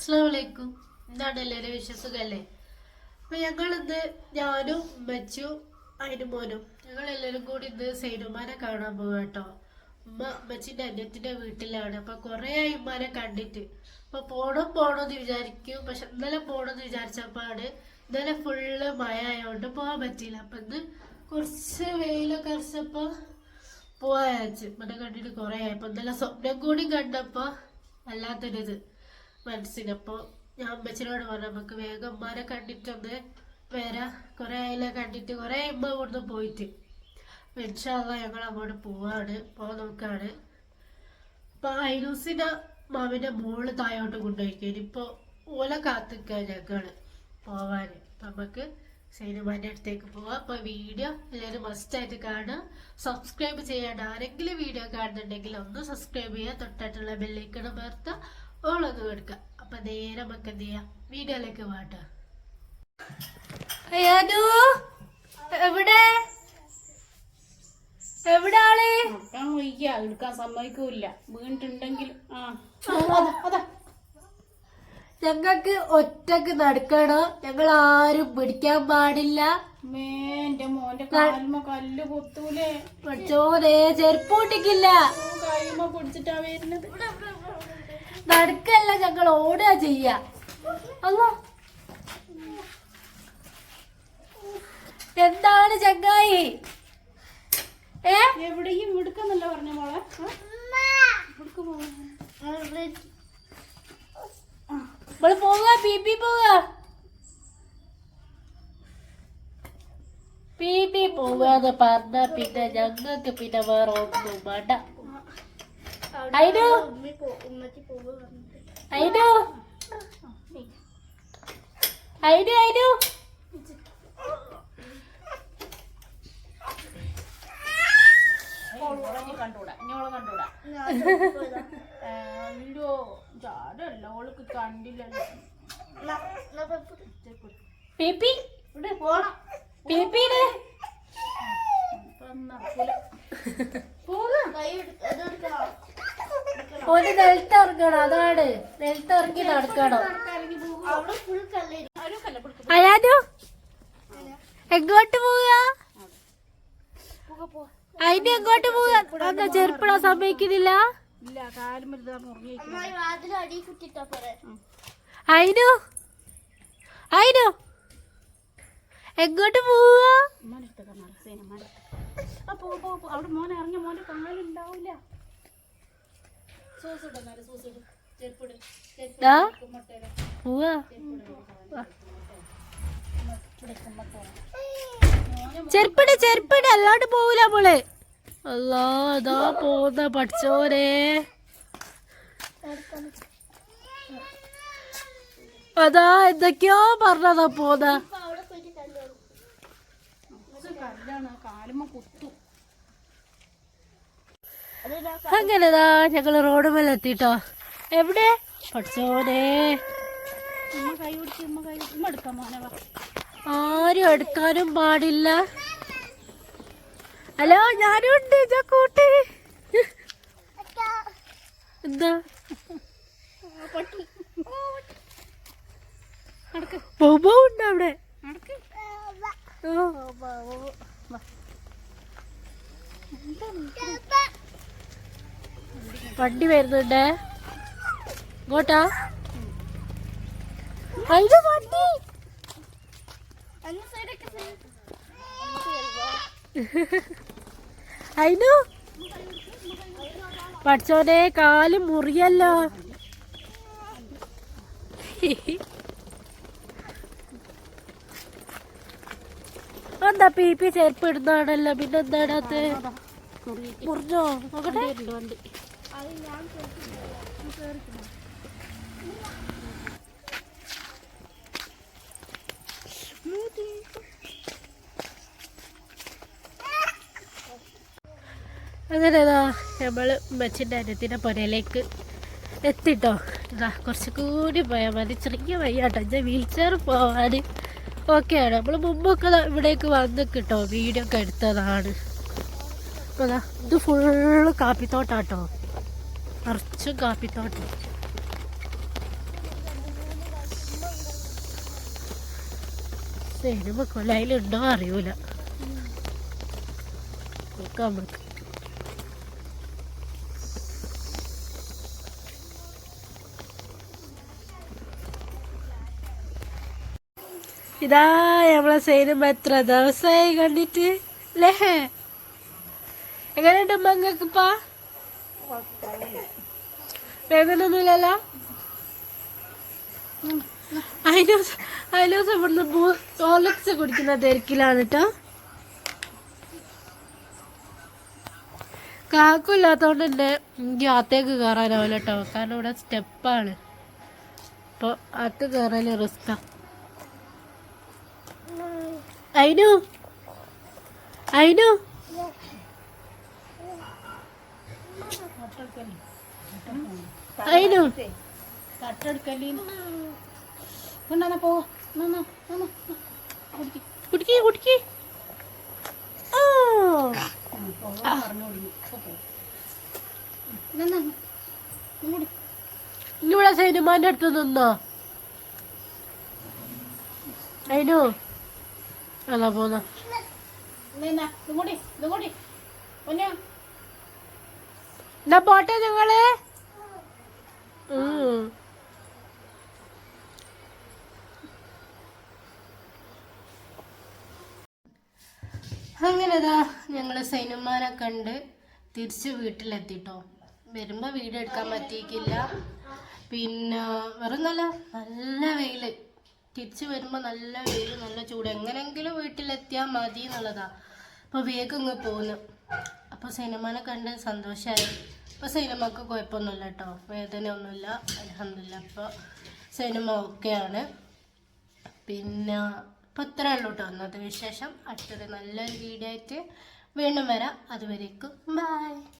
അസ്സലാമലൈക്കും എന്താണ് എല്ലാവരും വിശ്വസുഖല്ലേ അപ്പൊ ഞങ്ങൾ ഇന്ന് ഞാനും മച്ചു അതിന് മോനും ഞങ്ങൾ എല്ലാവരും കൂടി ഇന്ന് സൈനുമാനെ കാണാൻ പോകും കേട്ടോ. ഉമ്മ ഉമ്മച്ചിന്റെ അന്യത്തിന്റെ വീട്ടിലാണ്. അപ്പൊ കൊറേ ആയി ഉമ്മാനെ കണ്ടിട്ട്. അപ്പൊ പോണം പോണോന്ന് വിചാരിക്കും. പക്ഷെ ഇന്നലെ പോണോന്ന് വിചാരിച്ചപ്പോഴാണ് ഇന്നലെ ഫുള്ള് മഴ ആയതുകൊണ്ട് പോകാൻ പറ്റിയില്ല. അപ്പൊ ഇന്ന് കുറച്ച് വെയിലൊക്കെ അരച്ചപ്പോ പോവാച്ചു മറ്റേ കണ്ടിട്ട് കൊറേ ആയി. അപ്പൊ ഇന്നലെ സ്വപ്നം കൂടി കണ്ടപ്പോ വല്ലാത്തൊരിത് മനസ്സിനപ്പോ ഞാൻ അമ്മച്ചിനോട് പറഞ്ഞു നമുക്ക് വേഗം ഉമ്മാനെ കണ്ടിട്ടൊന്ന് വരാ. കുറെ ആയില്ല കണ്ടിട്ട്. കുറെ ഉമ്മ ഇവിടുന്ന് പോയിട്ട്. ഇൻഷാല്ല ഞങ്ങൾ അങ്ങോട്ട് പോവാണ്. പോകാൻ നോക്കാണ്. അപ്പൊ ഐനൂസിന്റെ മാമിന്റെ മോൾ തായോട്ട് കൊണ്ടുപോയിക്കും. ഇപ്പൊ ഓല കാത്തിക്കാൻ ഞങ്ങൾ പോവാന്. നമുക്ക് സൈനുമാന്റെ അടുത്തേക്ക് പോവാം. അപ്പൊ വീഡിയോ എല്ലാവരും മസ്റ്റ് ആയിട്ട് കാണുക. സബ്സ്ക്രൈബ് ചെയ്യാണ്ട് ആരെങ്കിലും വീഡിയോ കാണുന്നുണ്ടെങ്കിൽ ഒന്ന് സബ്സ്ക്രൈബ് ചെയ്യുക. തൊട്ടായിട്ടുള്ള ബെല്ലൈക്കണം ചേർത്ത് ഓളൊന്ന് കൊടുക്കുക അപ്പൊ നേരെ നമുക്ക് എന്ത് ചെയ്യാം? വീഡിയോയിലേക്ക് വാട്ട അയ്യാനു എവിടെ? എവിടെ ആൾ? മുട്ടാൻ വയ്യ എടുക്കാൻ സമ്മതിക്കൂല വീണിട്ടുണ്ടെങ്കിൽ ആ. ഞങ്ങൾക്ക് ഒറ്റയ്ക്ക് നടക്കണോ? ഞങ്ങൾ ആരും പിടിക്കാൻ പാടില്ല. എന്റെ മോന്റെ കാലുമ കല്ല് കുത്തൂലേ പഠിച്ചോനെ ചെരുപ്പ് പൊട്ടിക്കില്ല. കൈമ പിടിച്ചിട്ടാ വരുന്നത്. നടക്കല്ല ഞങ്ങൾ ഓടുക ചെയ്യ. അല്ലോ എന്താണ് ചങ്ങായി? ഏ? എവിടെയും എടുക്കുന്നല്ല പറഞ്ഞ മോളെ. നമ്മൾ പോവുക പി പി പോവുക. പി പി പോവാന്ന് പറഞ്ഞ പിന്നെ ഞങ്ങൾക്ക് പിന്നെ വേറെ ഒന്നും വേണ്ട. അയിനു അയിനു ഓളെ നീ കണ്ടൂടാ ഇനി ഓളെ കണ്ടൂടാ അല്ലോ ചാടല്ല ഓൾക്ക് കണ്ടില്ലല്ലോ പി പി. ഇവിടെ പോണം. പി പിന് ഇപ്പം നടക്കൂല. ഓന് നിലത്ത് ഇറങ്ങണം അതാണ്. നിലത്ത് ഇറങ്ങി നടക്കണം. അയാനു? എങ്ങോട്ട് പോവുക? അതിന് എങ്ങോട്ട് പോവുക? എന്താ ചെരുപ്പിടാൻ സമ്മതിക്കുന്നില്ല? അയിനു? അയിനു? എങ്ങോട്ട് പോവുക. അവിടെ മോനെ ഇറങ്ങിയ മോന്റെ കാലുണ്ടാവില്ല. ചെരുപ്പിട് ചെരുപ്പിട് അല്ലാണ്ട് പോവില്ല മോൾ. അല്ലാ അതാ പോന്ന പഠിച്ചോരെ അതാ എന്തൊക്കെയോ പറഞ്ഞതാ പോന്ന കുത്തു. അങ്ങനെതാ ഞങ്ങൾ റോഡ് മേലെ എത്തിട്ടോ എവിടെ പഠിച്ചോനെ ആരും എടുക്കാനും പാടില്ല. ഹലോ ഞാനും ഉണ്ട് കൂട്ടി. എന്താ? ബോബോ ഉണ്ട് അവിടെ നടക്ക് ആ. വണ്ടി വരുന്നുണ്ട്. ഇങ്ങോട്ടാ. അതിന് വണ്ടി. അതിനു പഠിച്ചോനെ കാൽ മുറിയല്ലോ. എന്താ പി പി ചെരുപ്പ് ഇടുന്നതാണല്ലോ? പിന്നെന്താണത്? മുറിഞ്ഞോ? നോക്കട്ടെ. ഉണ്ട് ഇതാ നമ്മൾ മച്ചിന്റെ അനത്തിന്റെ പുരയിലേക്ക് എത്തിട്ടോ. ഇതാ കുറച്ച് കൂടി പോയാൽ മതി. ചെറിയ വയ്യാട്ടോ. ഞാൻ വീൽ ചെയർ പോവാൻ ഓക്കെയാണ് നമ്മൾ മുമ്പൊക്കെ ഇവിടേക്ക് വന്ന് കിട്ടോ വീഡിയോ ഒക്കെ എടുത്തതാണ്. അപ്പോൾ ദാ ഇത് ഫുള്ള് കാപ്പിത്തോട്ടാട്ടോ. നിറച്ച് കാപ്പിത്തോട്ടം സിനിമ കൊലയിലുണ്ടോ അറിയൂല. നോക്കാം നമുക്ക്. ഇതാ നമ്മളെ സൈനും എത്ര ദിവസമായി കണ്ടിട്ട് ലേ എങ്ങനെയുണ്ട് മങ്ങൾക്കിപ്പാ വേദനൊന്നുമില്ലല്ലോ? അതിനൂസ് അതിനൂസ് ഇവിടുന്ന് ടോയ്ലറ്റ്സ് കുടിക്കുന്ന തിരക്കിലാണ് കേട്ടോ കാക്കില്ലാത്തതുകൊണ്ട് തന്നെ എനിക്ക് അകത്തേക്ക് കയറാനാവില്ല കേട്ടോ കാരണം ഇവിടെ സ്റ്റെപ്പാണ്. അപ്പോൾ അകത്ത് കയറാൻ റിസ്ക്കാണ് അയിനു അയിനു. പോ ഇവിടെ സൈനുമാന്റെ അടുത്ത് നിന്നോ അയിനു അതാ പോന്നാ ഇങ്ങോട്ടി ഇങ്ങോട്ടി പൊന്നാ എന്നാ പോട്ടെ ഞങ്ങൾ. അങ്ങനെതാ ഞങ്ങൾ സൈനുമാനെ കണ്ട് തിരിച്ച് വീട്ടിലെത്തിട്ടോ. വരുമ്പോ വീഡിയോ എടുക്കാൻ പറ്റിയിട്ടില്ല. പിന്നെ വെറും നല്ല വെയിൽ. തിരിച്ച് വരുമ്പോ നല്ല വെയിൽ നല്ല ചൂട്. എങ്ങനെങ്കിലും വീട്ടിലെത്തിയാ മതി എന്നുള്ളതാ അപ്പൊ വേഗം ഇങ്ങ് പോന്നു. അപ്പൊ സിനിമനെ കണ്ട് സന്തോഷമായി ഇപ്പോൾ സിനിമക്ക് കുഴപ്പമൊന്നുമില്ല കേട്ടോ വേദന ഒന്നുമില്ല അലഹമില്ല അപ്പൊ സിനിമ ഓക്കെയാണ് പിന്നെ ഇപ്പോൾ ഇത്രേ ഉള്ളൂ കേട്ടോ ഇന്നത്തെ വിശേഷം. അടുത്തൊരു നല്ലൊരു വീഡിയോ ആയിട്ട് വീണ്ടും വരാം. അതുവരേക്കും. ബൈ